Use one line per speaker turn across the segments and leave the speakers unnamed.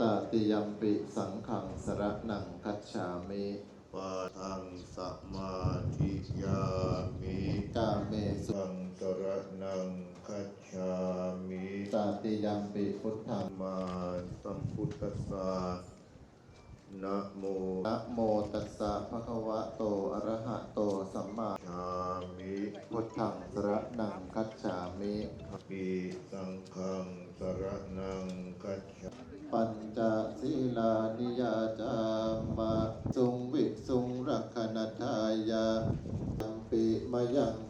ตติยัมปิสังขังสระนังคัจฉามิ
ปะทังสมาธิยามิ
กาเมสุ
สังสรนังคัจฉามิ
ตติยัมปิพุทธัง
มาสัมพุทธัสสะนะโม
นะโมตัสสะภะคะวะโตอะระหะโตสัมมา
ชามิ
พุทธังสระนังคัจฉามิ
ปีสังฆังสรนังคัจฉามิ
ปัญจศีลานิยาจามาสุงวิสุงรักขณทายาตัม ปิ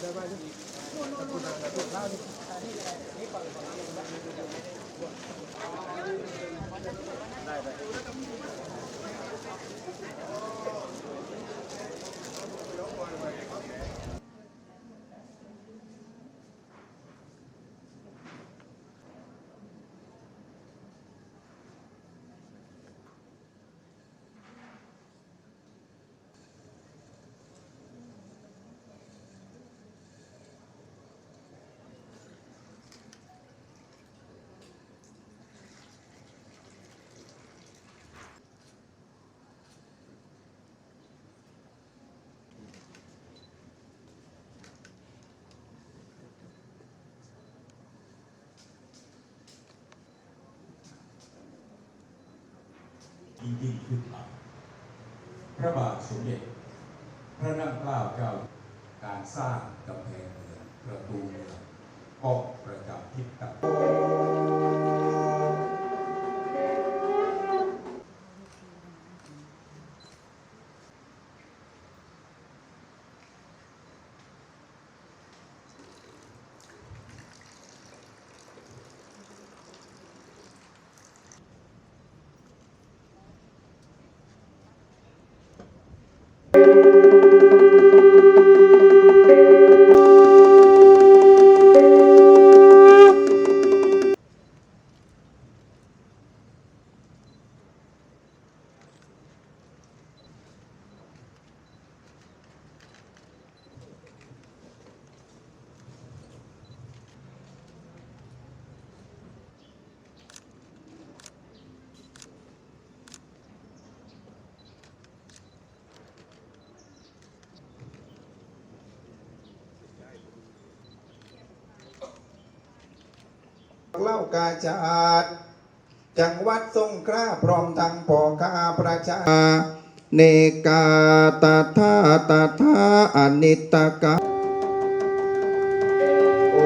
ได้ไป
ยิ่งยิ่งขึ้นไป พระบาทสมเด็จ พระนั่งเกล้าเจ้าการสร้างกำแพงเมืองประตูเมืองป้องประจำทิศตะวัน Thank you.
เล่ากาจาดจังหวัดสงขลาพร้อมทั้งปอคาประชา เนกาตาทาตาทาอนิตตกาโอ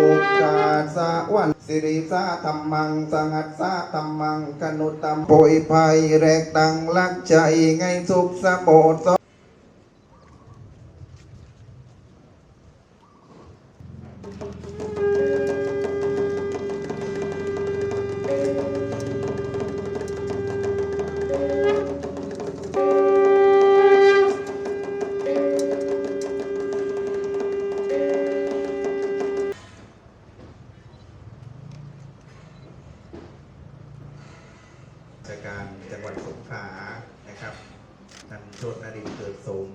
กาสสวันสิริสาธรรมังสังัสสาธรรมังกนุตัมโปยภัยแรกตังลักใจไงสุขสะโบส นะครับท่านโชตนรินทร์เกิดสม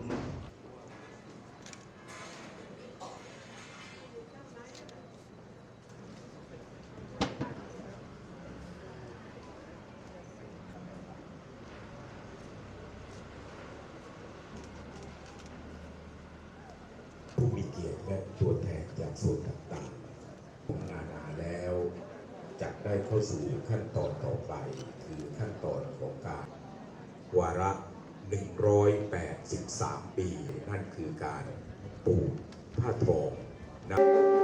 ผ
ู้มีเกียรติและตัวแทนจากส่วนต่างๆนานาแล้วจะได้เข้าสู่ขั้นตอนต่อไป คือขั้นตอนของการ วาระ 183 ปี นั่นคือการปลูกผ้าทองนะ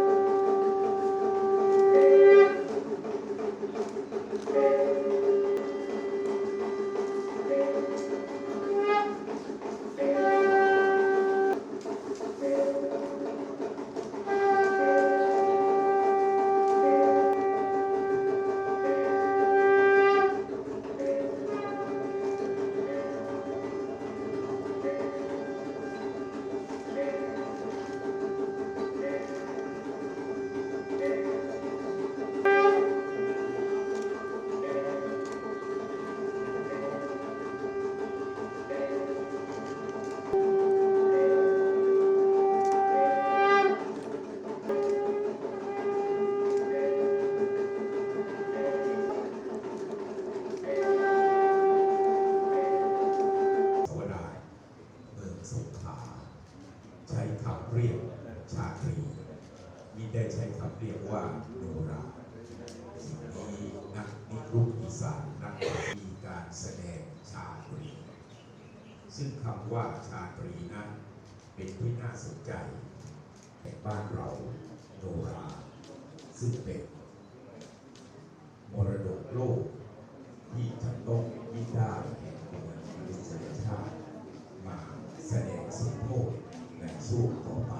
มิได้ใช้คำเรียกว่าโนราสิ่งนี้นักนิรุกอีสานนักมีการแสดงชาตรี ซึ่งคำว่าชาตรีนั้นเป็นที่น่าสนใจในบ้านเราโนราซึ่งเป็นมรดกโลก ที่จะต้องวิดาแห่งมวลมนุษยชาติ มาแสดงสมโภชในช่วงต่อไป